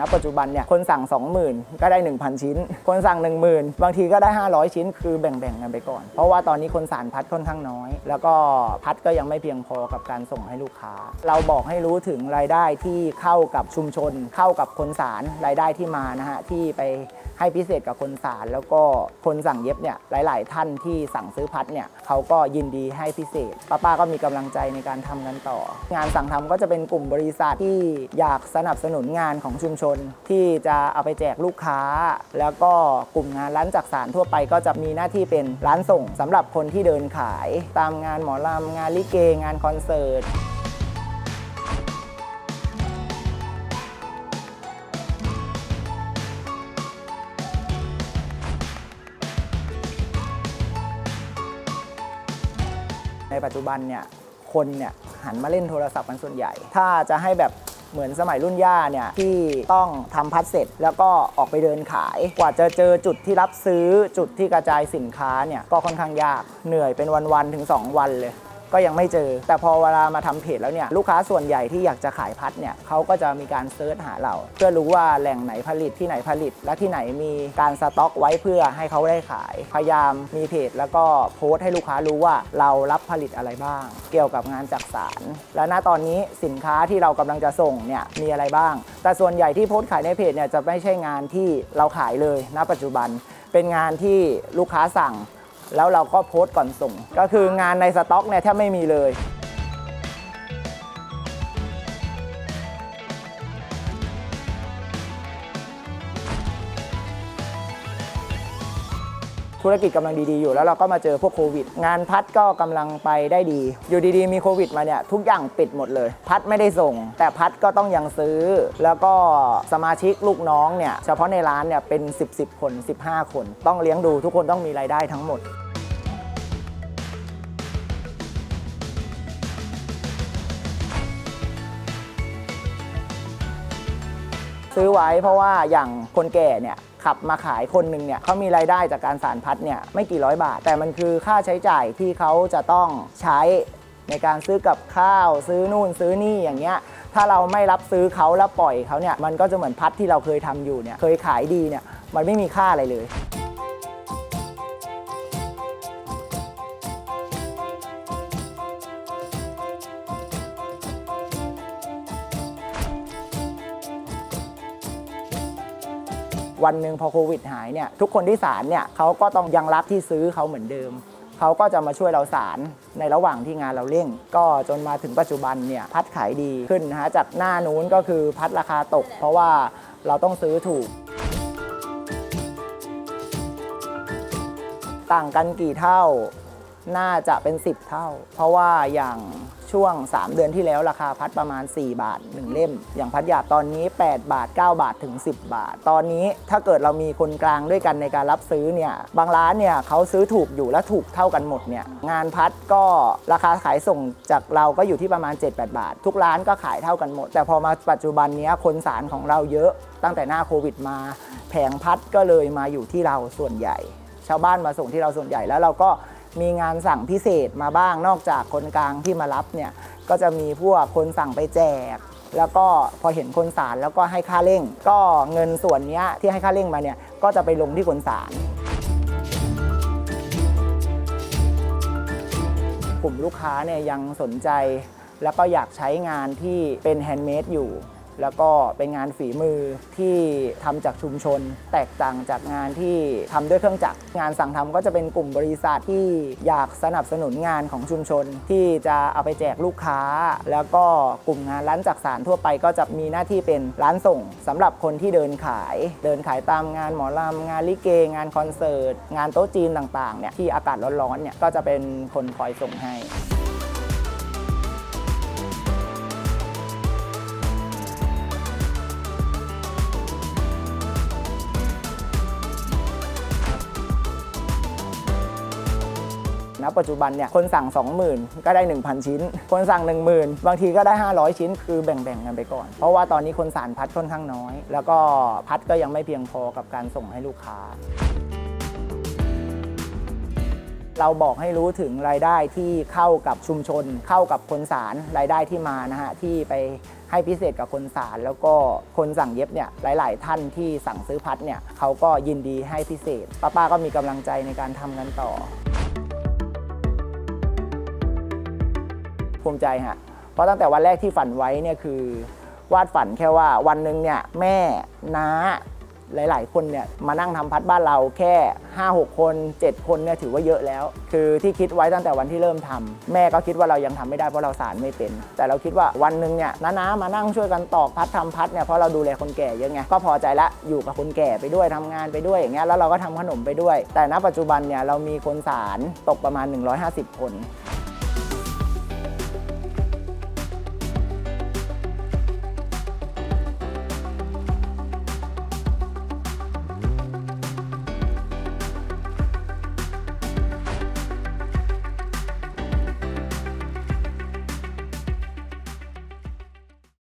ณปัจจุบันเนี่ยคนสั่ง 20,000 ก็ได้ 1,000 ชิ้น คนสั่ง 10,000 บางทีก็ได้ 500 ชิ้น คือแบ่งๆกันไปก่อน เพราะว่าตอนนี้คนสารพัดค่อนข้างน้อย แล้วก็พัดก็ยังไม่เพียงพอกับการส่งให้ลูกค้า เราบอกให้รู้ถึงรายได้ที่เข้ากับชุมชน เข้ากับคนสารรายได้ที่มานะฮะที่ไปให้พิเศษกับคนสารแล้วก็คนสั่งเย็บเนี่ยหลาย ๆ ท่านที่สั่งซื้อพัดเนี่ยเขาก็ยินดีให้พิเศษป้าป้าก็มีกำลังใจในการทำกันต่อ งานสั่งทำก็จะเป็นกลุ่มบริษัทที่อยากสนับสนุนงานของชุมชนที่จะเอาไปแจกลูกค้า แล้วก็กลุ่มงานร้านจักสารทั่วไปก็จะมีหน้าที่เป็นร้านส่งสำหรับคนที่เดินขาย ตามงานหมอลำงานลิเก งานคอนเสิร์ตในปัจจุบันเนี่ยคนเนี่ยหันมาเล่นโทรศัพท์กันส่วนใหญ่ ถ้าจะให้แบบ เหมือนสมัยรุ่นย่าเนี่ยที่ต้องทำพัดเสร็จ แล้วก็ออกไปเดินขาย กว่าจะเจอจุดที่รับซื้อจุดที่กระจายสินค้าเนี่ยก็ค่อนข้างยากเหนื่อยเป็นวันๆถึง 2 วันเลย ก็ยังไม่เจอ แต่พอเวลามาทำเพจแล้วเนี่ยลูกค้าส่วนใหญ่ที่อยากจะขายพัดเนี่ยเขาก็จะมีการเซิร์ชหาเรา เพื่อรู้ว่าแหล่งไหนผลิตที่ไหนผลิต และที่ไหนมีการสต็อกไว้เพื่อให้เขาได้ขาย พยายามมีเพจ แล้วก็โพสต์ให้ลูกค้ารู้ว่าเรารับผลิตอะไรบ้าง เกี่ยวกับงานจักสาร และณตอนนี้สินค้าที่เรากำลังจะส่งเนี่ยมีอะไรบ้าง แต่ส่วนใหญ่ที่โพสต์ขายในเพจเนี่ยจะไม่ใช่งานที่เราขายเลยณปัจจุบัน เป็นงานที่ลูกค้าสั่ง แล้วเราก็โพสต์ก่อนส่ง ก็คืองานในสต็อกเนี่ยแทบไม่มีเลย ธุรกิจกำลังดีๆอยู่ แล้วเราก็มาเจอพวกโควิด งานพัดก็กำลังไปได้ดี อยู่ดีๆ มีโควิดมาเนี่ยทุกอย่างปิดหมดเลย พัดไม่ได้ส่ง แต่พัดก็ต้องยังซื้อ แล้วก็สมาชิกลูกน้องเนี่ยเฉพาะในร้านเนี่ยเป็น 10 10 คน 15 คน ต้องเลี้ยงดูทุกคนต้องมีรายได้ทั้งหมดซื้อไว้เพราะว่าอย่างคนแก่เนี่ย ขับมาขายคนหนึ่งเนี่ยเขามีรายได้จากการสารพัดเนี่ยไม่กี่ร้อยบาท แต่มันคือค่าใช้จ่ายที่เขาจะต้องใช้ในการซื้อกับข้าว ซื้อนู่นซื้อนี่อย่างเงี้ยถ้าเราไม่รับซื้อเขาแล้วปล่อยเขาเนี่ยมันก็จะเหมือนพัดที่เราเคยทำอยู่เนี่ยเคยขายดีเนี่ยมันไม่มีค่าอะไรเลย วันหนึ่งพอโควิดหายเนี่ยทุกคนที่สารเนี่ยเขาก็ต้องยังรักที่ซื้อเขาเหมือนเดิม เขาก็จะมาช่วยเราสารในระหว่างที่งานเราเร่ง ก็จนมาถึงปัจจุบันเนี่ยพัดขายดีขึ้นนะฮะจากหน้านู้นก็คือพัดราคาตก เพราะว่าเราต้องซื้อถูก ต่างกันกี่เท่าน่าจะเป็น 10 เท่า เพราะว่าอย่าง ช่วง 3 เดือนที่แล้วราคาพัดประมาณ 4 บาท 1 เล่ม อย่างพัดหยาบตอนนี้ 8 บาท 9 บาทถึง 10 บาท ตอนนี้ถ้าเกิดเรามีคนกลางด้วยกันในการรับซื้อเนี่ยบางร้านเนี่ยเขาซื้อถูกอยู่และถูกเท่ากันหมดเนี่ยงานพัดก็ราคาขายส่งจากเราก็อยู่ที่ประมาณ 7-8 บาท ทุกร้านก็ขายเท่ากันหมด แต่พอมาปัจจุบันนี้คนสารของเราเยอะตั้งแต่หน้าโควิดมาแผงพัดก็เลยมาอยู่ที่เราส่วนใหญ่ ชาวบ้านมาส่งที่เราส่วนใหญ่แล้วเราก็ มีงานสั่งพิเศษมาบ้างนอกจากคนกลางที่มารับเนี่ยก็จะมีพวกคนสั่งไปแจก แล้วก็พอเห็นคนสารแล้วก็ให้ค่าเร่ง ก็เงินส่วนนี้ที่ให้ค่าเร่งมาเนี่ยก็จะไปลงที่คนสารกลุ่มลูกค้าเนี่ยยังสนใจ แล้วก็อยากใช้งานที่เป็นแฮนด์เมดอยู่ แล้วก็เป็นงานฝีมือที่ทำจากชุมชน แตกต่างจากงานที่ทำด้วยเครื่องจักร งานสั่งทำก็จะเป็นกลุ่มบริษัทที่อยากสนับสนุนงานของชุมชน ที่จะเอาไปแจกลูกค้า แล้วก็กลุ่มงานร้านจักสารทั่วไป ก็จะมีหน้าที่เป็นร้านส่งสำหรับคนที่เดินขาย เดินขายตามงานหมอลำงานลิเก งานคอนเสิร์ต งานโต๊ะจีนต่างๆเนี่ยที่อากาศร้อนๆเนี่ยก็จะเป็นคนคอยส่งให้ ณปัจจุบันเนี่ยคนสั่ง 20,000 ก็ได้ 1,000 ชิ้น คนสั่ง 10,000 บางทีก็ได้ 500 ชิ้น คือแบ่งๆกันไปก่อน เพราะว่าตอนนี้คนสารพัดค่อนข้างน้อย แล้วก็พัดก็ยังไม่เพียงพอกับการส่งให้ลูกค้าเราบอกให้รู้ถึงรายได้ที่เข้ากับชุมชน เข้ากับคนสารรายได้ที่มานะฮะที่ไปให้พิเศษกับคนสารแล้วก็คนสั่งเย็บเนี่ยหลาย ๆ ท่านที่สั่งซื้อพัดเนี่ยเขาก็ยินดีให้พิเศษป้าป้าก็มีกำลังใจในการทำกันต่อ ภูมิใจฮะเพราะตั้งแต่วันแรกที่ฝันไว้เนี่ยคือ วาดฝันแค่ว่าวันหนึ่งเนี่ยแม่น้าหลาย ๆ คนเนี่ยมานั่งทำพัดบ้านเราแค่ 5-6 คน 7 คนเนี่ยถือว่าเยอะแล้ว คือที่คิดไว้ตั้งแต่วันที่เริ่มทำแม่ก็คิดว่าเรายังทำไม่ได้เพราะเราสารไม่เป็น แต่เราคิดว่าวันหนึ่งเนี่ยน้าๆมานั่งช่วยกันตอกพัดทำพัดเนี่ยเพราะเราดูแลคนแก่เยอะไงก็พอใจละอยู่กับคนแก่ไปด้วยทำงานไปด้วยอย่างเงี้ยแล้วเราก็ทำขนมไปด้วย แต่ณปัจจุบันเนี่ยเรามีคนสารตกประมาณ 150 คน